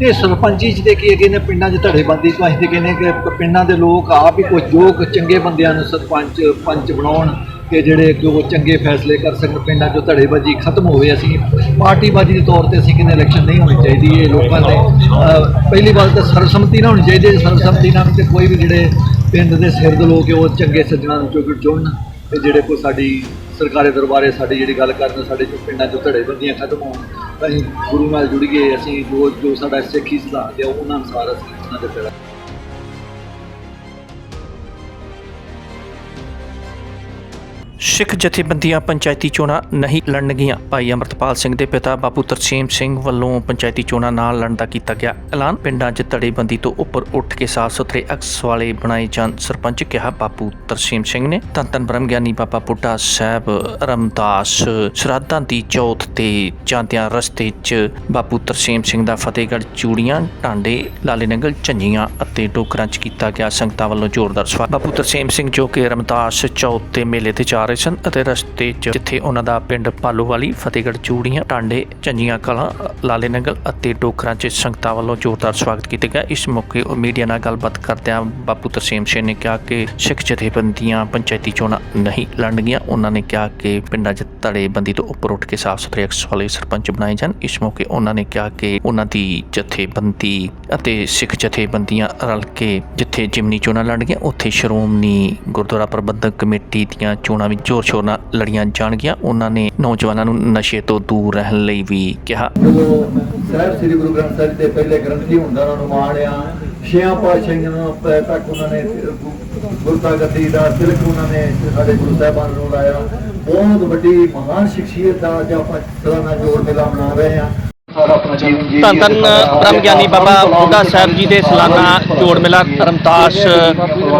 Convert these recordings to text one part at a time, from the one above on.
ਇਹ ਸਰਪੰਚੀ ਚ ਤੇ ਕੀ ਅੱਗੇ ਨੇ ਪਿੰਡਾਂ 'ਚ ਧੜੇਬੰਦੀ ਤੋਂ ਅਸੀਂ ਤੇ ਕਹਿੰਦੇ ਕਿ ਪਿੰਡਾਂ ਦੇ ਲੋਕ ਆਪ ਹੀ ਕੁਝ ਜੋ ਕੁ ਚੰਗੇ ਬੰਦਿਆਂ ਨੂੰ ਸਰਪੰਚ, ਪੰਚ ਬਣਾਉਣ ਕਿ ਜਿਹੜੇ ਕਿ ਉਹ ਚੰਗੇ ਫੈਸਲੇ ਕਰ ਸਕਣ, ਪਿੰਡਾਂ 'ਚੋਂ ਧੜੇਬਾਜ਼ੀ ਖਤਮ ਹੋਵੇ ਅਸੀਂ ਪਾਰਟੀਬਾਜ਼ੀ ਦੇ ਤੌਰ ਤੇ ਅਸੀਂ ਕਹਿੰਦੇ ਇਲੈਕਸ਼ਨ ਨਹੀਂ ਹੋਣੀ ਚਾਹੀਦੀ, ਇਹ ਲੋਕਾਂ ਦੇ ਪਹਿਲੀ ਗੱਲ ਤਾਂ ਸਰਬਸੰਮਤੀ ਨਾਲ ਹੋਣੀ ਚਾਹੀਦੀ ਹੈ ਸਰਬਸੰਮਤੀ ਨਾਲ ਤੇ ਕੋਈ ਵੀ ਜਿਹੜੇ ਪਿੰਡ ਦੇ ਸਿਰ ਦੇ ਲੋਕ ਉਹ ਚੰਗੇ ਸੱਜਣਾ ਨੂੰ ਚੁਣ ਚੁਣਨ ਤੇ ਜਿਹੜੇ ਕੋਈ ਸਾਡੀ ਸਰਕਾਰੀ ਦਰਬਾਰੇ ਸਾਡੀ ਜਿਹੜੀ ਗੱਲ ਕਰਨ, ਸਾਡੇ ਜੋ ਪਿੰਡਾਂ 'ਚੋਂ ਧੜੇਬੰਦੀਆਂ ਖਤਮ ਹੋਣ ਅਸੀਂ ਗੁਰੂ ਨਾਲ ਜੁੜ ਗਏ, ਅਸੀਂ ਜੋ ਜੋ ਸਾਡਾ ਸਿੱਖੀ ਸਿਧਾਂਤ ਹੈ ਉਹਨਾਂ ਅਨੁਸਾਰ ਅਸੀਂ ਉਹਨਾਂ ਦੇ ਪੈਰਾਂ ਸਿੱਖ ਜਥੇਬੰਦੀਆਂ ਪੰਚਾਇਤੀ ਚੋਣਾਂ ਨਹੀਂ ਲੜਨਗੀਆਂ। ਭਾਈ ਅਮਰਤਪਾਲ ਸਿੰਘ ਦੇ ਪਿਤਾ ਬਾਪੂ ਤਰਸੇਮ ਸਿੰਘ ਵੱਲੋਂ ਪੰਚਾਇਤੀ ਚੋਣਾਂ ਨਾ ਲੜਨ ਦਾ ਕੀਤਾ ਗਿਆ ਐਲਾਨ। ਪਿੰਡਾਂ 'ਚ ਧੜੇਬੰਦੀ ਤੋਂ ਉੱਪਰ ਉੱਠ ਕੇ ਸਾਫ਼ ਸੁਥਰੇ ਅਕਸ ਵਾਲੇ ਬਣਾਏ ਜਾਣ। ਸਰਪੰਚ ਕਿਹਾ ਬਾਪੂ ਤਰਸੇਮ ਸਿੰਘ ਨੇ ਧੰਨ ਧੰਨ ਬ੍ਰਹਮ ਗਿਆਨੀ ਬਾਬਾ ਬੁੱਢਾ ਸਾਹਿਬ, ਰਮਦਾਸ, ਸ਼ਰਾਧਾਂ ਦੀ ਚੌਥ ਤੇ ਜਾਂਦਿਆਂ ਰਸਤੇ 'ਚ ਬਾਪੂ ਤਰਸੇਮ ਸਿੰਘ ਦਾ ਫਤਿਹਗੜ੍ਹ ਚੂੜੀਆਂ, ਟਾਂਡੇ, ਲਾਲੇ ਨੰਗਲ, ਝੰਜੀਆਂ ਅਤੇ ਡੋਕਰਾਂ 'ਚ ਕੀਤਾ ਗਿਆ ਸੰਗਤਾਂ ਵੱਲੋਂ ਜ਼ੋਰਦਾਰ ਸਵਾਗਤ। ਬਾਪੂ ਤਰਸੇਮ ਸਿੰਘ ਜੋ ਕਿ ਰਮਦਾਸ ਚੌਥ ਤੇ ਮੇਲੇ ਤੇ ਚਾਰ ਰਹੇ ਸਨ ਅਤੇ ਰਸਤੇ 'ਚ, ਜਿੱਥੇ ਉਹਨਾਂ ਦਾ ਪਿੰਡ ਪਾਲੋਵਾਲੀ, ਫਤਿਹਗੜ੍ਹ, ਚੂੜੀਆਂ, ਟਾਂਡੇ ਝੰਜੀਆਂ ਕਲਾਂ, ਲਾਲੇ ਨੰਗਲ ਅਤੇ ਡੋਕਰਾਂ 'ਚ ਸੰਗਤਾਂ ਵੱਲੋਂ ਜ਼ੋਰਦਾਰ ਸਵਾਗਤ ਕੀਤਾ ਗਿਆ। ਇਸ ਮੌਕੇ ਉਹ ਮੀਡੀਆ ਨਾਲ ਗੱਲਬਾਤ ਕਰਦਿਆਂ ਬਾਪੂ ਤਰਸੇਮ ਸਿੰਘ ਨੇ ਕਿਹਾ ਕਿ ਸਿੱਖ ਜਥੇਬੰਦੀਆਂ ਪੰਚਾਇਤੀ ਚੋਣਾਂ ਨਹੀਂ ਲੜਨਗੀਆਂ ਉਹਨਾਂ ਨੇ ਕਿਹਾ ਕਿ ਪਿੰਡਾਂ 'ਚ ਧੜੇਬੰਦੀ ਤੋਂ ਉੱਪਰ ਉੱਠ ਕੇ ਸਾਫ਼ ਸੁਥਰੇ ਅਕਸ ਵਾਲੇ ਸਰਪੰਚ ਬਣਾਏ ਜਾਣ। ਇਸ ਮੌਕੇ ਉਹਨਾਂ ਨੇ ਕਿਹਾ ਕਿ ਉਹਨਾਂ ਦੀ ਜਥੇਬੰਦੀ ਅਤੇ ਸਿੱਖ ਜਥੇਬੰਦੀਆਂ ਰਲ ਕੇ ਜਿੱਥੇ ਜਿਮਨੀ ਚੋਣਾਂ ਲੜਨਗੀਆਂ, ਉੱਥੇ ਸ਼੍ਰੋਮਣੀ ਗੁਰਦੁਆਰਾ ਪ੍ਰਬੰਧਕ ਕਮੇਟੀ ਦੀਆਂ ਚੋਣਾਂ ਵੀ ਜ਼ੋਰ ਸ਼ੋਰ ਨਾਲ ਲੜੀਆਂ ਜਾਣਗੀਆਂ। ਉਹਨਾਂ ਨੇ ਨੌਜਵਾਨਾਂ ਨੂੰ ਨਸ਼ੇ ਤੋਂ ਦੂਰ ਰਹਿਣ ਲਈ ਵੀ ਕਿਹਾ। ਸਾਹਿਬ ਸ੍ਰੀ ਗੁਰੂ ਗ੍ਰੰਥ ਸਾਹਿਬ ਦੇ ਪਹਿਲੇ ਗ੍ਰੰਥੀ ਹੁੰਦਾ, ਉਹਨਾਂ ਨੂੰ ਮਾਣਿਆ ਛੇਆਂ ਪਾਤਸ਼ਾਹੀਆਂ ਨੂੰ ਤੱਕ ਉਹਨਾਂ ਨੇ ਗੁਰਤਾ ਗੱਦੀ ਦਾ ਤਿਲਕ ਉਹਨਾਂ ਨੇ ਸਾਡੇ ਗੁਰੂ ਸਾਹਿਬਾਨ ਨੂੰ ਲਾਇਆ। ਬਹੁਤ ਵੱਡੀ ਮਹਾਨ ਸ਼ਖਸੀਅਤ ਦਾ ਅੱਜ ਆਪਾਂ ਸਲਾਨਾ ਜੋੜ ਮੇਲਾ ਮਨਾ ਰਹੇ ਹਾਂ। ਧੰਨ ਧੰਨ ਬ੍ਰਹਮ ਗਿਆਨੀ ਬਾਬਾ ਬੁੱਢਾ ਸਾਹਿਬ ਜੀ ਦੇ ਸਾਲਾਨਾ ਜੋੜ ਮੇਲਾ ਰਮਤਾਸ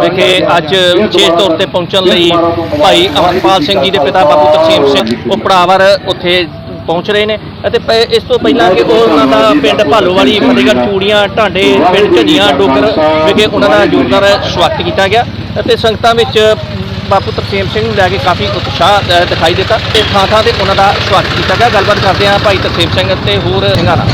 ਵਿਖੇ ਅੱਜ ਵਿਸ਼ੇਸ਼ ਤੌਰ ਤੇ ਪਹੁੰਚਣ ਲਈ ਭਾਈ ਅਮਰਪਾਲ ਸਿੰਘ ਜੀ ਦੇ ਪਿਤਾ ਬਾਬੂ ਤਰਸੀਮ ਸਿੰਘ ਉਹ ਪੜਾਵਰ ਉੱਥੇ ਪਹੁੰਚ ਰਹੇ ਨੇ। ਅਤੇ ਇਸ ਤੋਂ ਪਹਿਲਾਂ ਕਿ ਉਹ ਉਹਨਾਂ ਦਾ ਪਿੰਡ ਭਾਲੋਵਾਲੀ ਫਤਿਹਗੜ੍ਹ ਚੂੜੀਆਂ ਢਾਂਡੇ ਪਿੰਡ ਝੱਜੀਆਂ ਡੋਗਰ ਵਿਖੇ ਉਹਨਾਂ ਦਾ ਜ਼ੋਰਦਾਰ ਸਵਾਗਤ ਕੀਤਾ ਗਿਆ। ਅਤੇ ਸੰਗਤਾਂ ਵਿੱਚ ਬਾਪੂ ਤਰਸੇਮ ਸਿੰਘ ਨੂੰ ਲੈ ਕੇ ਕਾਫੀ ਉਤਸ਼ਾਹ ਅ, ਦਿਖਾਈ ਦਿੱਤਾ ਤੇ ਥਾਂ ਥਾਂ ਤੇ ਉਹਨਾਂ ਦਾ ਸਵਾਗਤ ਕੀਤਾ ਗਿਆ। ਗੱਲਬਾਤ ਕਰਦੇ ਹਾਂ ਭਾਈ ਤਰਸੇਮ ਸਿੰਘ ਅਤੇ ਹੋਰ ਸਿੰਘਾਂ ਨਾਲ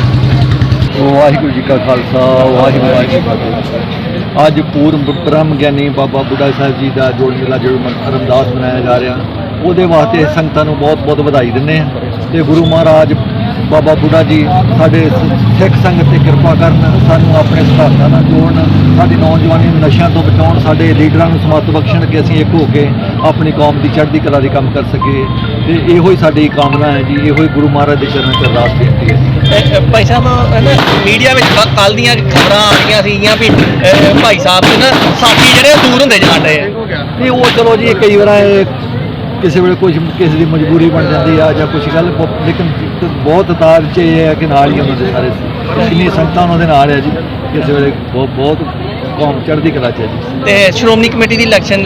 ਵਾਹਿਗੁਰੂ ਜੀ ਕਾ ਖਾਲਸਾ ਵਾਹਿਗੁਰੂ ਜੀ ਕੀ ਫਤਿਹ। ਅੱਜ ਪੂਰਨ ਬ੍ਰਹਮ ਗਿਆਨੀ ਬਾਬਾ ਬੁੱਢਾ ਸਾਹਿਬ ਜੀ ਦਾ ਜੋੜ ਮੇਲਾ ਜੋ ਰਮਦਾਸ ਮਨਾਇਆ ਜਾ ਰਿਹਾ ਉਹਦੇ ਵਾਸਤੇ ਸੰਗਤਾਂ ਨੂੰ ਬਹੁਤ ਬਹੁਤ ਵਧਾਈ ਦਿੰਦੇ ਹਾਂ ਤੇ ਗੁਰੂ ਮਹਾਰਾਜ ਬਾਬਾ ਬੁੱਢਾ ਜੀ ਸਾਡੇ ਸਿੱਖ ਸੰਗਤ ਤੇ ਕਿਰਪਾ ਕਰਨ ਸਾਨੂੰ ਆਪਣੇ ਸਿਧਾਂਤਾਂ ਨਾਲ ਜੋੜਨ ਸਾਡੀ ਨੌਜਵਾਨੀ ਨੂੰ ਨਸ਼ਿਆਂ ਤੋਂ ਬਚਾਉਣ ਸਾਡੇ ਲੀਡਰਾਂ ਨੂੰ ਸਮੱਤ ਬਖਸ਼ਣ ਕਿ ਅਸੀਂ ਇੱਕ ਹੋ ਕੇ ਆਪਣੀ ਕੌਮ ਦੀ ਚੜ੍ਹਦੀ ਕਲਾ ਦੀ ਕੰਮ ਕਰ ਸਕੀਏ। ਤੇ ਇਹੋ ਹੀ ਸਾਡੀ ਕਾਮਨਾ ਹੈ ਜੀ ਇਹੋ ਹੀ ਗੁਰੂ ਮਹਾਰਾਜ ਦੇ ਚਰਨਾਂ 'ਚ ਅਰਦਾਸ ਬੇਨਤੀ ਹੈ ਭਾਈ ਸਾਹਿਬ ਹੈ ਨਾ ਮੀਡੀਆ ਵਿੱਚ ਕੱਲ ਦੀਆਂ ਖਬਰਾਂ ਆ ਰਹੀਆਂ ਸੀਗੀਆਂ ਵੀ ਭਾਈ ਸਾਹਿਬ ਦੇ ਨਾ ਸਾਥੀ ਜਿਹੜੇ ਦੂਰ ਹੁੰਦੇ ਜਾਣ ਰਹੇ ਆ ਨਹੀਂ ਉਹ ਚਲੋ ਜੀ ਕਈ ਵਾਰ ਇਹ ਕਿਸੇ ਵੇਲੇ ਕੁਝ ਕਿਸੇ ਦੀ ਮਜਬੂਰੀ ਬਣ ਜਾਂਦੀ ਆ ਜਾਂ ਕੁਝ ਗੱਲ ਬ- ਲੇਕਿਨ ਬਹੁਤ ਤਾਰ ਚ ਇਹ ਹੈ ਕਿ ਨਾਲ ਹੀ ਉਹਨਾਂ ਦੇ ਸਾਰੇ ਇੰਨੀ ਸੰਗਤਾਂ ਉਹਨਾਂ ਦੇ ਨਾਲ ਹੈ ਜੀ। ਕਿਸੇ ਵੇਲੇ ਬਹੁਤ ਬਹੁਤ ਕੌਮ ਚੜ੍ਹਦੀ ਕਲਾ ਚ ਹੈ ਜੀ। ਤੇ ਸ਼੍ਰੋਮਣੀ ਕਮੇਟੀ ਦੀ ਇਲੈਕਸ਼ਨ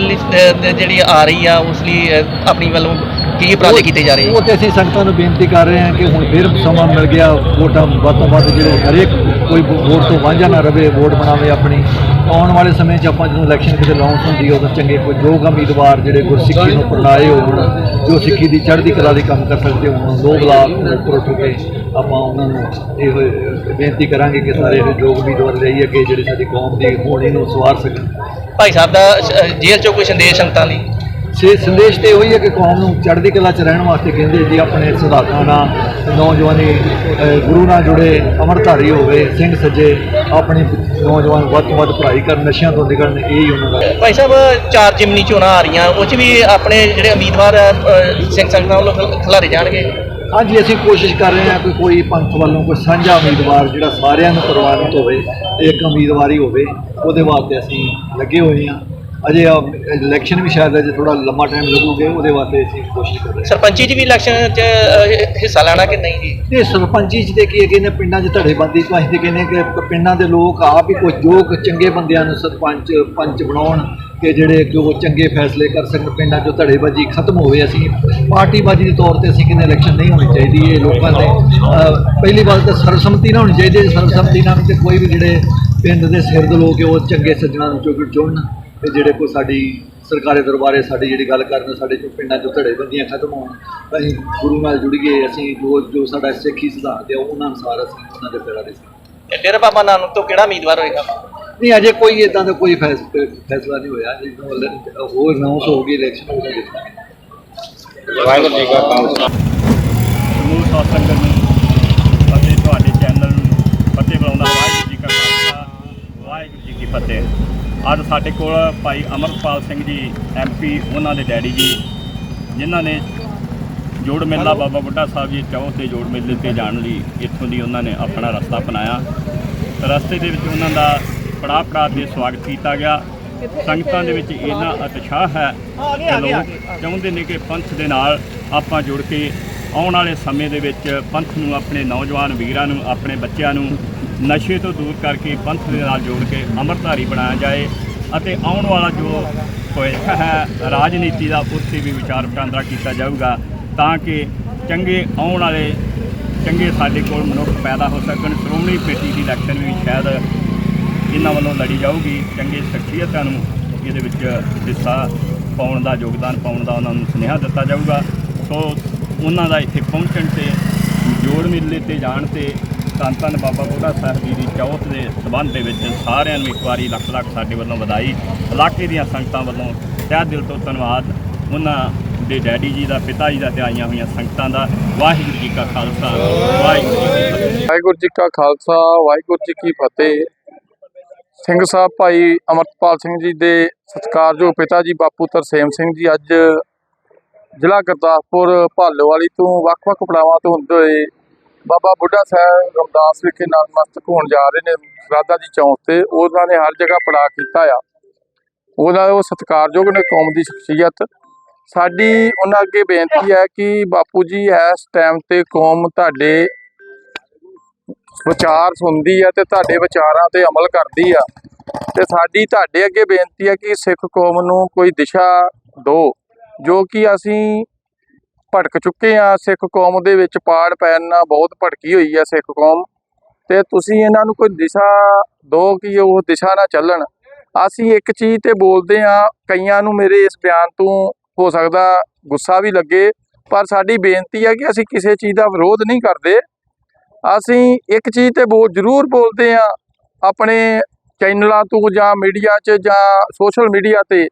ਜਿਹੜੀ ਆ ਰਹੀ ਆ ਉਸ ਲਈ ਆਪਣੀ ਵੱਲੋਂ ਕੀ ਉਪਰਾਲੇ ਕੀਤੇ ਜਾ ਰਹੇ ਉਹ ਤੇ ਅਸੀਂ ਸੰਗਤਾਂ ਨੂੰ ਬੇਨਤੀ ਕਰ ਰਹੇ ਹਾਂ ਕਿ ਹੁਣ ਫਿਰ ਸਮਾਂ ਮਿਲ ਗਿਆ ਵੋਟਾਂ ਵੱਧ ਤੋਂ ਵੱਧ ਜਿਹੜੇ ਹਰੇਕ ਕੋਈ ਵੋਟ ਤੋਂ ਵਾਂਝਾ ਨਾ ਰਵੇ ਵੋਟ ਬਣਾਵੇ ਆਪਣੀ। ਆਉਣ ਵਾਲੇ ਸਮੇਂ 'ਚ ਆਪਾਂ ਜਦੋਂ ਇਲੈਕਸ਼ਨ ਕਿਤੇ ਲਾਉਂਸ ਹੁੰਦੀ ਹੈ ਉਦੋਂ ਚੰਗੇ ਕੋਈ ਯੋਗ ਉਮੀਦਵਾਰ ਜਿਹੜੇ ਗੁਰਸਿੱਖੀ ਨੂੰ ਅਪਣਾਏ ਹੋਣ, ਜੋ ਸਿੱਖੀ ਦੀ ਚੜ੍ਹਦੀ ਕਲਾ ਦੇ ਕੰਮ ਕਰ ਸਕਦੇ ਹੋਣ ਲੋਕ ਲਾਭ ਉੱਪਰ ਉੱਠ ਕੇ ਆਪਾਂ ਉਹਨਾਂ ਨੂੰ ਇਹ ਬੇਨਤੀ ਕਰਾਂਗੇ ਕਿ ਸਾਰੇ ਇਹ ਯੋਗ ਉਮੀਦਵਾਰ ਲਈ ਅੱਗੇ ਜਿਹੜੇ ਸਾਡੀ ਕੌਮ ਦੀ ਹੋਣੀ ਨੂੰ ਸਵਾਰ ਸਕਣ। ਭਾਈ ਸਾਹਿਬ ਦਾ ਜੇਲ੍ਹ ਚੋਂ ਕੋਈ ਸੰਦੇਸ਼ ਸੰਗਤਾਂ ਲਈ? ਸੇ ਸੰਦੇਸ਼ ਤੇ ਉਹੀ ਹੈ ਕਿ ਕੌਮ ਨੂੰ ਚੜ੍ਹਦੀ ਕਲਾ 'ਚ ਰਹਿਣ ਵਾਸਤੇ ਕਹਿੰਦੇ ਜੀ ਆਪਣੇ ਸਿਧਾਂਤਾਂ ਨਾਲ ਨੌਜਵਾਨੀ ਗੁਰੂ ਨਾਲ ਜੁੜੇ ਅਮਰਧਾਰੀ ਹੋਵੇ ਸਿੰਘ ਸੱਜੇ ਆਪਣੀ ਨੌਜਵਾਨ ਵੱਧ ਤੋਂ ਵੱਧ ਪੜ੍ਹਾਈ ਕਰਨ ਨਸ਼ਿਆਂ ਤੋਂ ਨਿਕਲਣ ਇਹ ਹੀ ਉਹਨਾਂ ਦਾ ਭਾਈ ਸਾਹਿਬ ਚਾਰ ਜਿਮਨੀ ਚੋਣਾਂ ਆ ਰਹੀਆਂ ਉਹ 'ਚ ਵੀ ਆਪਣੇ ਜਿਹੜੇ ਉਮੀਦਵਾਰ ਸਿੰਘ ਸੰਗਤਾਂ ਵੱਲੋਂ ਖਿਲ- ਖਿਲਾਰੇ ਜਾਣਗੇ? ਹਾਂਜੀ ਅਸੀਂ ਕੋਸ਼ਿਸ਼ ਕਰ ਰਹੇ ਹਾਂ ਕਿ ਕੋਈ ਪੰਥ ਵੱਲੋਂ ਕੋਈ ਸਾਂਝਾ ਉਮੀਦਵਾਰ ਜਿਹੜਾ ਸਾਰਿਆਂ ਨੂੰ ਪ੍ਰਵਾਨਿਤ ਹੋਵੇ ਇੱਕ ਉਮੀਦਵਾਰੀ ਹੋਵੇ ਉਹਦੇ ਵਾਸਤੇ ਅਸੀਂ ਲੱਗੇ ਹੋਏ ਹਾਂ। ਅਜੇ ਇਲੈਕਸ਼ਨ ਵੀ ਸ਼ਾਇਦ ਅਜੇ ਥੋੜਾ ਲੰਮਾ ਟਾਈਮ ਲੱਗੂਗਾ ਉਹਦੇ ਵਾਸਤੇ ਅਸੀਂ ਕੋਸ਼ਿਸ਼ ਕਰ ਰਹੇ ਹਾਂ। ਸਰਪੰਚੀ 'ਚ ਵੀ ਇਲੈਕਸ਼ਨ 'ਚ ਹਿੱਸਾ ਲੈਣਾ ਕਿ ਨਹੀਂ ਜੀ? ਤੇ ਸਰਪੰਚੀ ਚ ਤੇ ਕੀ ਅੱਗੇ ਨੇ ਪਿੰਡਾਂ 'ਚ ਧੜੇਬੰਦੀ ਤੋਂ ਅਸੀਂ ਤੇ ਕਹਿੰਦੇ ਕਿ ਪਿੰਡਾਂ ਦੇ ਲੋਕ ਆਪ ਹੀ ਕੁਝ ਜੋ ਕੁ ਚੰਗੇ ਬੰਦਿਆਂ ਨੂੰ ਸਰਪੰਚ ਪੰਚ ਬਣਾਉਣ ਕਿ ਜਿਹੜੇ ਕਿ ਉਹ ਚੰਗੇ ਫੈਸਲੇ ਕਰ ਸਕਣ ਪਿੰਡਾਂ 'ਚੋਂ ਧੜੇਬਾਜ਼ੀ ਖਤਮ ਹੋਵੇ ਅਸੀਂ ਪਾਰਟੀਬਾਜ਼ੀ ਦੇ ਤੌਰ ਤੇ ਅਸੀਂ ਕਹਿੰਦੇ ਇਲੈਕਸ਼ਨ ਨਹੀਂ ਹੋਣੀ ਚਾਹੀਦੀ ਇਹ ਲੋਕਾਂ ਦੇ ਅਹ, ਪਹਿਲੀ ਗੱਲ ਤਾਂ ਸਰਬਸੰਮਤੀ ਨਾਲ ਹੋਣੀ ਚਾਹੀਦੀ ਹੈ ਸਰਬਸੰਮਤੀ ਨਾਲ ਤੇ ਕੋਈ ਵੀ ਜਿਹੜੇ ਪਿੰਡ ਦੇ ਸਿਰ ਦੇ ਲੋਕ ਹੈ ਉਹ ਚੰਗੇ ਸੱਜਣਾ ਨੂੰ ਚੁਣ ਚੁਣਨ ਤੇ ਜਿਹੜੇ ਕੋਈ ਸਾਡੀ ਸਰਕਾਰੀ ਦਰਬਾਰੇ ਸਾਡੀ ਜਿਹੜੀ ਗੱਲ ਕਰਨ ਸਾਡੇ ਜੋ ਪਿੰਡਾਂ 'ਚੋਂ ਧੜੇਬੰਦੀਆਂ ਖਤਮ ਹੋਣ ਅਸੀਂ ਗੁਰੂ ਨਾਲ ਜੁੜ ਗਏ ਅਸੀਂ ਜੋ ਜੋ ਸਾਡਾ ਸਿੱਖੀ ਸਿਧਾਂਤ ਹੈ ਉਹਨਾਂ ਅਨੁਸਾਰ ਅਸੀਂ ਉਹਨਾਂ ਦੇ ਪੈਰਾਂ ਦੇ ਸੀ। ਤੇ ਡੇਰਾ ਬਾਬਾ ਨਾਨਕ ਤੋਂ ਕਿਹੜਾ ਉਮੀਦਵਾਰ ਹੋਏਗਾ? ਨਹੀਂ ਅਜੇ ਕੋਈ ਇਦਾਂ ਦਾ ਕੋਈ ਫੈਸ- ਫੈਸਲਾ ਨਹੀਂ ਹੋਇਆ। ਜਦੋਂ ਹੋਰ ਅਨਾਉਂਸ ਹੋ ਗਈ ਇਲੈਕਸ਼ਨ ਹੋ ਗਈ। ਵਾਹਿਗੁਰੂ ਜੀ ਕਾ ਖਾਲਸਾ। ਸਮੂਹ ਸਾਧ ਸੰਗਤ ਨੂੰ ਅਤੇ ਤੁਹਾਡੇ ਚੈਨਲ ਨੂੰ ਫਤਿਹ ਬੁਲਾਉਂਦਾ ਵਾਹਿਗੁਰੂ ਜੀ ਕਾ ਖਾਲਸਾ ਵਾਹਿਗੁਰੂ ਜੀ ਕੀ ਫਤਿਹ ਅੱਜ ਸਾਡੇ ਕੋਲ ਭਾਈ ਅਮਰਪਾਲ ਸਿੰਘ ਜੀ ਐਮਪੀ ਉਹਨਾਂ ਦੇ ਡੈਡੀ ਜੀ ਜਿਨ੍ਹਾਂ ਨੇ ਜੋੜ ਮੇਲਾ ਬਾਬਾ ਬੁੱਢਾ ਸਾਹਿਬ ਜੀ ਚੌਥ ਦੇ ਜੋੜ ਮੇਲੇ ਤੇ ਜਾਣ ਲਈ ਇੱਥੋਂ ਦੀ ਉਹਨਾਂ ਨੇ ਆਪਣਾ ਰਸਤਾ ਅਪਣਾਇਆ। ਰਸਤੇ ਦੇ ਵਿੱਚ ਉਹਨਾਂ ਦਾ ਪੜਾ ਪੜਾ ਤੇ ਸਵਾਗਤ ਕੀਤਾ ਗਿਆ। ਸੰਗਤਾਂ ਦੇ ਵਿੱਚ ਇੰਨਾ ਉਤਸ਼ਾਹ ਹੈ ਕਿ ਲੋਕ ਚਾਹੁੰਦੇ ਨੇ ਕਿ ਪੰਥ ਦੇ ਨਾਲ ਆਪਾਂ ਜੁੜ ਕੇ ਆਉਣ ਵਾਲੇ ਸਮੇਂ ਦੇ ਵਿੱਚ ਪੰਥ ਨੂੰ ਆਪਣੇ ਨੌਜਵਾਨ ਵੀਰਾਂ ਨੂੰ ਆਪਣੇ ਬੱਚਿਆਂ ਨੂੰ ਨਸ਼ੇ ਤੋਂ ਦੂਰ ਕਰਕੇ ਪੰਥ ਦੇ ਨਾਲ ਜੋੜ ਕੇ ਅੰਮ੍ਰਿਤਧਾਰੀ ਬਣਾਇਆ ਜਾਏ ਅਤੇ ਆਉਣ ਵਾਲਾ ਜੋ ਭਵਿੱਖ ਹੈ ਰਾਜਨੀਤੀ ਦਾ ਉਸ 'ਤੇ ਵੀ ਵਿਚਾਰ ਵਟਾਂਦਰਾ ਕੀਤਾ ਜਾਊਗਾ ਤਾਂ ਕਿ ਚੰਗੇ ਆਉਣ ਵਾਲੇ, ਚੰਗੇ ਸਾਡੇ ਕੋਲ ਮਨੁੱਖ ਪੈਦਾ ਹੋ ਸਕਣ, ਸ਼੍ਰੋਮਣੀ ਕਮੇਟੀ ਦੀ ਇਲੈਕਸ਼ਨ ਵੀ ਸ਼ਾਇਦ ਇਹਨਾਂ ਵੱਲੋਂ ਲੜੀ ਜਾਊਗੀ, ਚੰਗੇ ਸ਼ਖਸੀਅਤਾਂ ਨੂੰ ਇਹਦੇ ਵਿੱਚ ਹਿੱਸਾ ਪਾਉਣ ਦਾ, ਯੋਗਦਾਨ ਪਾਉਣ ਦਾ ਉਹਨਾਂ ਨੂੰ ਸੁਨੇਹਾ ਦਿੱਤਾ ਜਾਊਗਾ। ਸੋ ਉਹਨਾਂ ਦਾ ਇੱਥੇ ਪਹੁੰਚਣ ਤੇ, ਜੋੜ ਮੇਲੇ ਤੇ ਜਾਣ ਤੇ ਧੰਨ ਧੰਨ ਬਾਬਾ ਬੁੱਢਾ ਸਾਹਿਬ ਜੀ ਦੀ ਚੌਥ ਦੇ ਸਬੰਧ ਦੇ ਵਿੱਚ ਸਾਰਿਆਂ ਨੂੰ ਇੱਕ ਵਾਰੀ ਲੱਖ ਲੱਖ ਸਾਡੇ ਵੱਲੋਂ ਵਧਾਈ, ਇਲਾਕੇ ਦੀਆਂ ਸੰਗਤਾਂ ਵੱਲੋਂ ਤਹਿ ਦਿਲ ਤੋਂ ਧੰਨਵਾਦ। ਉਹਨਾਂ ਦੇ ਡੈਡੀ ਜੀ ਦਾ, ਪਿਤਾ ਜੀ ਦਾ ਤੇ ਆਈਆਂ ਹੋਈਆਂ ਸੰਗਤਾਂ ਦਾ ਵਾਹਿਗੁਰੂ ਜੀ ਕਾ ਖਾਲਸਾ, ਵਾਹਿਗੁਰੂ ਜੀ ਕੀ ਫਤਿਹ। ਵਾਹਿਗੁਰੂ ਜੀ ਕਾ ਖਾਲਸਾ, ਵਾਹਿਗੁਰੂ ਜੀ ਕੀ ਫਤਿਹ। ਸਿੰਘ ਸਾਹਿਬ ਭਾਈ ਅਮਰਪਾਲ ਸਿੰਘ ਜੀ ਦੇ ਸਤਿਕਾਰਯੋਗ ਪਿਤਾ ਜੀ ਬਾਪੂ ਤਰਸੇਮ ਸਿੰਘ ਜੀ ਅੱਜ ਜ਼ਿਲ੍ਹਾ ਗੁਰਦਾਸਪੁਰ ਭਾਲੋਵਾਲੀ ਤੋਂ ਵੱਖ-ਵੱਖ ਪੜਾਵਾਂ ਤੋਂ ਹੁੰਦੇ ਹੋਏ ਬਾਬਾ ਬੁੱਢਾ ਸਾਹਿਬ ਰਮਦਾਸ ਵਿਖੇ ਨਤਮਸਤਕ ਹੋਣ ਜਾ ਰਹੇ ਨੇ ਰਾਧਾ ਦੀ ਚੌਂਕ ਤੇ। ਉਹਨਾਂ ਨੇ ਹਰ ਜਗ੍ਹਾ ਪੜਾ ਕੀਤਾ ਆ। ਉਹਦਾ ਉਹ ਸਤਿਕਾਰਯੋਗ ਨੇ ਕੌਮ ਦੀ ਸ਼ਖਸੀਅਤ। ਸਾਡੀ ਉਹਨਾਂ ਅੱਗੇ ਬੇਨਤੀ ਹੈ ਕਿ ਬਾਪੂ ਜੀ ਇਸ ਟਾਈਮ ਤੇ ਕੌਮ ਤੁਹਾਡੇ ਵਿਚਾਰ ਸੁਣਦੀ ਹੈ ਤੇ ਤੁਹਾਡੇ ਵਿਚਾਰਾਂ ਤੇ ਅਮਲ ਕਰਦੀ ਆ। ਤੇ ਸਾਡੀ ਤੁਹਾਡੇ ਅੱਗੇ ਬੇਨਤੀ ਹੈ ਕਿ ਸਿੱਖ ਕੌਮ ਨੂੰ ਕੋਈ ਦਿਸ਼ਾ ਦਿਓ, ਜੋ ਕਿ ਅਸੀਂ ਭਟਕ ਚੁੱਕੇ ਆ। ਸਿੱਖ ਕੌਮ ਦੇ ਵਿੱਚ ਪਾੜ ਪੈਣ ਨਾਲ ਬਹੁਤ ਭਟਕੀ ਹੋਈ ਹੈ ਸਿੱਖ ਕੌਮ। ਤੇ ਤੁਸੀਂ ਇਹਨਾਂ ਨੂੰ ਕੋਈ ਦਿਸ਼ਾ ਦਿਓ ਕਿ ਉਹ ਦਿਸ਼ਾ ਨਾਲ ਚੱਲਣ। ਅਸੀਂ ਇੱਕ ਚੀਜ਼ ਤੇ ਬੋਲਦੇ ਆ, ਕਈਆਂ ਨੂੰ ਮੇਰੇ ਇਸ ਬਿਆਨ ਤੋਂ ਹੋ ਸਕਦਾ ਗੁੱਸਾ ਵੀ ਲੱਗੇ, ਪਰ ਸਾਡੀ ਬੇਨਤੀ ਹੈ ਕਿ ਅਸੀਂ ਕਿਸੇ ਚੀਜ਼ ਦਾ ਵਿਰੋਧ ਨਹੀਂ ਕਰਦੇ। ਅਸੀਂ ਇੱਕ ਚੀਜ਼ ਤੇ ਬੋਲ ਜ਼ਰੂਰ ਬੋਲਦੇ ਆ, ਆਪਣੇ ਚੈਨਲਾਂ ਤੋਂ ਜਾਂ ਮੀਡੀਆ 'ਚ ਜਾਂ ਸੋਸ਼ਲ ਮੀਡੀਆ ਤੇ।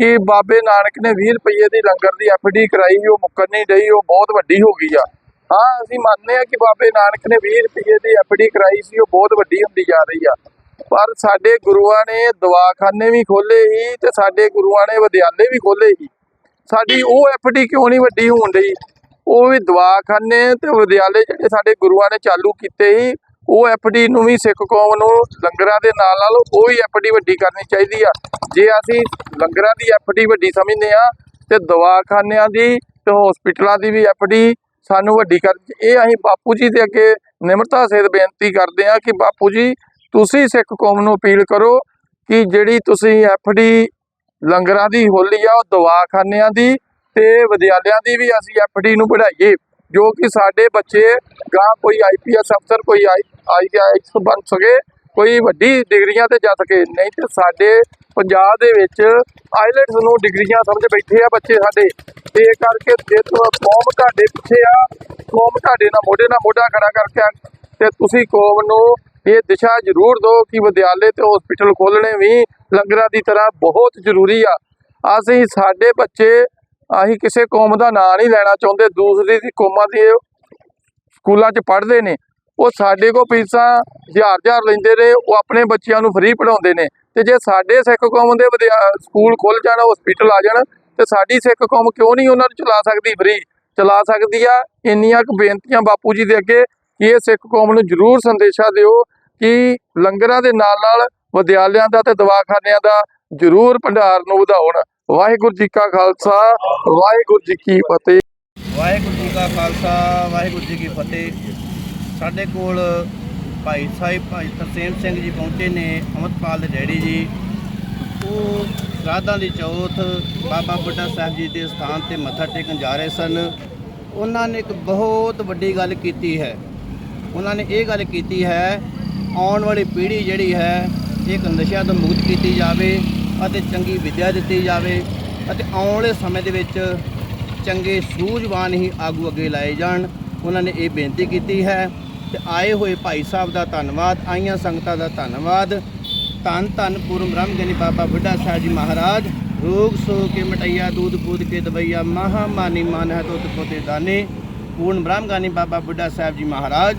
ਕਿ ਬਾਬੇ ਨਾਨਕ ਨੇ 20 ਰੁਪਏ ਦੀ ਲੰਗਰ ਦੀ ਐਫਡੀ ਕਰਾਈ, ਉਹ ਮੁੱਕਰ ਨਹੀਂ ਰਹੀ, ਉਹ ਬਹੁਤ ਵੱਡੀ ਹੋ ਗਈ ਆ। ਹਾਂ, ਅਸੀਂ ਮੰਨਦੇ ਆ ਕਿ ਬਾਬੇ ਨਾਨਕ ਨੇ 20 ਰੁਪਏ ਦੀ ਐਫਡੀ ਕਰਾਈ ਸੀ, ਉਹ ਬਹੁਤ ਵੱਡੀ ਹੁੰਦੀ ਜਾ ਰਹੀ ਆ। ਪਰ ਸਾਡੇ ਗੁਰੂਆਂ ਨੇ ਦਵਾਖਾਨੇ ਵੀ ਖੋਲੇ ਸੀ ਤੇ ਸਾਡੇ ਗੁਰੂਆਂ ਨੇ ਵਿਦਿਆਲੇ ਵੀ ਖੋਲੇ ਸੀ। ਸਾਡੀ ਉਹ ਐਫਡੀ ਕਿਉਂ ਨਹੀਂ ਵੱਡੀ ਹੋਣ ਰਹੀ ਉਹ ਵੀ ਦਵਾਖਾਨੇ ਤੇ ਵਿਦਿਆਲੇ ਜਿਹੜੇ ਸਾਡੇ ਗੁਰੂਆਂ ਨੇ ਚਾਲੂ ਕੀਤੇ ਸੀ ਉਹ ਐਫਡੀ ਨੂੰ ਵੀ ਸਿੱਖ ਕੌਮ ਨੂੰ ਲੰਗਰਾਂ ਦੇ ਨਾਲ ਨਾਲ ਉਹ ਵੀ ਐਫਡੀ ਵੱਡੀ ਕਰਨੀ ਚਾਹੀਦੀ ਆ। ਜੇ ਅਸੀਂ ਲੰਗਰਾਂ ਦੀ ਐਫਡੀ ਵੱਡੀ ਸਮਝਦੇ ਆ ਤੇ ਦਵਾਖਾਨਿਆਂ ਦੀ ਤੇ ਹਸਪੀਟਲਾਂ ਦੀ ਵੀ ਐਫਡੀ ਸਾਨੂੰ ਵੱਡੀ ਕਰ ਇਹ ਅਸੀਂ ਬਾਪੂ ਜੀ ਦੇ ਅੱਗੇ ਨਿਮਰਤਾ ਸਹਿਤ ਬੇਨਤੀ ਕਰਦੇ ਆ ਕਿ ਬਾਪੂ ਜੀ, ਤੁਸੀਂ ਸਿੱਖ ਕੌਮ ਨੂੰ ਅਪੀਲ ਕਰੋ ਕਿ ਜਿਹੜੀ ਤੁਸੀਂ ਐਫਡੀ ਲੰਗਰਾਂ ਦੀ ਹੋਲੀ ਆ, ਉਹ ਦਵਾਖਾਨਿਆਂ ਦੀ ਤੇ ਵਿਦਿਆਲਿਆਂ ਦੀ ਵੀ ਅਸੀਂ ਐਫਡੀ ਨੂੰ ਵਧਾਈਏ ਜੋ ਕਿ ਸਾਡੇ ਬੱਚੇ ਗਾਂ ਕੋਈ ਆਈਪੀਐਸ ਅਫਸਰ, ਕੋਈ ਆਈ ਆਈ ਆਈਆਈਐਸ ਬਣ ਸਕੇ ਕੋਈ ਵੱਡੀ ਡਿਗਰੀਆਂ ਤੇ ਜਾ ਸਕੇ। ਨਹੀਂ ਤੇ ਸਾਡੇ ਪੰਜਾਬ ਦੇ ਵਿੱਚ ਆਈਲੈਟਸ ਨੂੰ ਡਿਗਰੀਆਂ ਸਮਝ ਬੈਠੇ ਆ ਬੱਚੇ ਸਾਡੇ। ਤੇ ਇਹ ਕਰਕੇ ਜੇ ਕੌਮ ਤੁਹਾਡੇ ਪਿੱਛੇ ਆ। ਕੌਮ ਤੁਹਾਡੇ ਨਾਲ ਮੋਢੇ ਨਾਲ ਮੋਢਾ ਖੜਾ ਕਰਕੇ ਆ, ਤੇ ਤੁਸੀਂ ਕੌਮ ਨੂੰ ਇਹ ਦਿਸ਼ਾ ਜ਼ਰੂਰ ਦਿਓ ਕਿ ਵਿਦਿਆਲੇ ਤੇ ਹਸਪੀਟਲ ਖੋਲਣੇ ਵੀ ਲੰਗਰਾਂ ਦੀ ਤਰ੍ਹਾਂ ਬਹੁਤ ਜ਼ਰੂਰੀ ਆ। ਅਸੀਂ ਸਾਡੇ ਬੱਚੇ ਅਸੀਂ ਕਿਸੇ ਕੌਮ ਦਾ ਨਾਂ ਨਹੀਂ ਲੈਣਾ ਚਾਹੁੰਦੇ। ਦੂਸਰੀ ਦੀ ਕੌਮਾਂ ਦੇ ਸਕੂਲਾਂ 'ਚ ਪੜ੍ਹਦੇ ਨੇ। ਉਹ ਸਾਡੇ ਕੋਲ ਫੀਸਾਂ ਹਜ਼ਾਰ ਹਜ਼ਾਰ ਲੈਂਦੇ ਨੇ, ਉਹ ਆਪਣੇ ਬੱਚਿਆਂ ਨੂੰ ਫ੍ਰੀ ਪੜਾਉਂਦੇ ਨੇ। ਤੇ ਜੇ ਸਾਡੇ ਸਿੱਖ ਕੌਮ ਦੇ ਵਿਦਿਆ- ਸਕੂਲ ਖੁੱਲ ਜਾਣ ਹਸਪੀਟਲ ਆ ਜਾਣ, ਤੇ ਸਾਡੀ ਸਿੱਖ ਕੌਮ ਕਿਉਂ ਨਹੀਂ ਉਹਨਾਂ ਨੂੰ ਚਲਾ ਸਕਦੀ ਫ੍ਰੀ ਚਲਾ ਸਕਦੀ ਆ ਇੰਨੀਆਂ ਕੁ ਬੇਨਤੀਆਂ ਬਾਪੂ ਜੀ ਦੇ ਅੱਗੇ ਕਿ ਇਹ ਸਿੱਖ ਕੌਮ ਨੂੰ ਜ਼ਰੂਰ ਸੰਦੇਸ਼ਾ ਦਿਓ ਕਿ ਲੰਗਰਾਂ ਦੇ ਨਾਲ ਨਾਲ ਵਿਦਿਆਲਿਆਂ ਦਾ ਤੇ ਦਵਾਖਾਨਿਆਂ ਦਾ ਜ਼ਰੂਰ ਭੰਡਾਰ ਨੂੰ ਵਧਾਉਣ। ਵਾਹਿਗੁਰੂ ਜੀ ਕਾ ਖਾਲਸਾ, ਵਾਹਿਗੁਰੂ ਜੀ ਕੀ ਫਤਿਹ। ਵਾਹਿਗੁਰੂ ਜੀ ਕਾ ਖਾਲਸਾ, ਵਾਹਿਗੁਰੂ ਜੀ ਕੀ ਫਤਿਹ। ਸਾਡੇ ਕੋਲ ਭਾਈ ਸਾਹਿਬ, ਭਾਈ ਤਰਸੇਮ ਸਿੰਘ ਜੀ ਪਹੁੰਚੇ ਨੇ ਅਮਰਪਾਲ ਦੇ ਡੈਡੀ ਜੀ। ਉਹ ਰਾਧਾ ਦੀ ਚੌਥ, ਬਾਬਾ ਬੁੱਢਾ ਸਾਹਿਬ ਜੀ ਦੇ ਸਥਾਨ ਤੇ ਮੱਥਾ ਟੇਕਣ ਜਾ ਰਹੇ ਸਨ। ਉਹਨਾਂ ਨੇ ਇੱਕ ਬਹੁਤ ਵੱਡੀ ਗੱਲ ਕੀਤੀ ਹੈ। ਉਹਨਾਂ ਨੇ ਇਹ ਗੱਲ ਕੀਤੀ ਹੈ, ਆਉਣ ਵਾਲੀ ਪੀੜ੍ਹੀ ਜਿਹੜੀ ਹੈ ਇੱਕ ਨਸ਼ਿਆਂ ਤੋਂ ਮੁਕਤ ਕੀਤੀ ਜਾਵੇ ਅਤੇ ਚੰਗੀ ਵਿੱਦਿਆ ਦਿੱਤੀ ਜਾਵੇ ਅਤੇ ਆਉਣ ਵਾਲੇ ਸਮੇਂ ਦੇ ਵਿੱਚ ਚੰਗੇ ਸੂਝਵਾਨ ਹੀ ਆਗੂ ਅੱਗੇ ਲਾਏ ਜਾਣ। ਉਹਨਾਂ ਨੇ ਇਹ ਬੇਨਤੀ ਕੀਤੀ ਹੈ ਤੇ ਆਏ ਹੋਏ ਭਾਈ ਸਾਹਿਬ ਦਾ ਧੰਨਵਾਦ, ਆਈਆਂ ਸੰਗਤਾਂ ਦਾ ਧੰਨਵਾਦ। ਧੰਨ ਧੰਨ ਪੂਰਨ ਬ੍ਰਹਮ ਗਿਆਨੀ ਬਾਬਾ ਬੁੱਢਾ ਸਾਹਿਬ ਜੀ ਮਹਾਰਾਜ। ਰੋਗ ਸੋ ਕੇ ਮਟਈਆ, ਦੂਧ ਪੂਦ ਕੇ ਦਵਈਆ, ਮਹਾ ਮਾਨੀ ਮਾਨ ਹੈ ਤੋਤ ਪੋਤੇ ਦਾਨੇ। ਪੂਰਨ ਬ੍ਰਹਮ ਗਿਆਨੀ ਬਾਬਾ ਬੁੱਢਾ ਸਾਹਿਬ ਜੀ ਮਹਾਰਾਜ,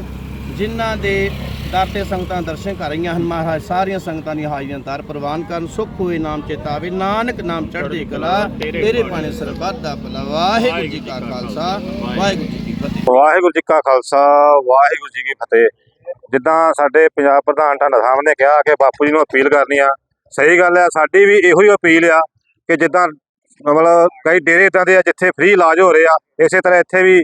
ਜਿਨ੍ਹਾਂ ਦੇ ਦਰ ਤੇ ਸੰਗਤਾਂ ਦਰਸ਼ਨ ਕਰ ਰਹੀਆਂ ਹਨ, ਮਹਾਰਾਜ ਸਾਰੀਆਂ ਸੰਗਤਾਂ ਦੀ ਹਾਜ਼ਰੀਆਂ ਦਰ ਪ੍ਰਵਾਨ ਕਰਨ, ਸੁਖ ਹੋਏ ਨਾਮ ਚੇਤਾਵੇ ਨਾਨਕ ਨਾਮ ਚੜ੍ਹਦੀ ਕਲਾ, ਤੇਰੇ ਪਾਣੇ ਸਰਬੱਤ ਦਾ ਭਲਾ, ਵਾਹਿਗੁਰੂ ਜੀ ਕਾ ਖਾਲਸਾ, ਵਾਹਿਗੁਰੂ ਜੀ ਵਾਹਿਗੁਰੂ ਜੀ ਕਾ ਖਾਲਸਾ, ਵਾਹਿਗੁਰੂ ਜੀ ਕੀ ਫਤਿਹ। ਜਿੱਦਾਂ ਸਾਡੇ ਪੰਜਾਬ ਪ੍ਰਧਾਨ ਢਾਂਡਾ ਸਾਹਿਬ ਨੇ ਕਿਹਾ ਕਿ ਬਾਪੂ ਜੀ ਨੂੰ ਅਪੀਲ ਕਰਨੀ ਆ, ਸਹੀ ਗੱਲ ਆ, ਸਾਡੀ ਵੀ ਇਹੋ ਹੀ ਅਪੀਲ ਆ ਕਿ ਜਿੱਦਾਂ ਮਤਲਬ ਕਈ ਡੇਰੇ ਇਦਾਂ ਦੇ ਆ ਜਿੱਥੇ ਫ੍ਰੀ ਇਲਾਜ ਹੋ ਰਹੇ ਆ, ਇਸੇ ਤਰ੍ਹਾਂ ਇੱਥੇ ਵੀ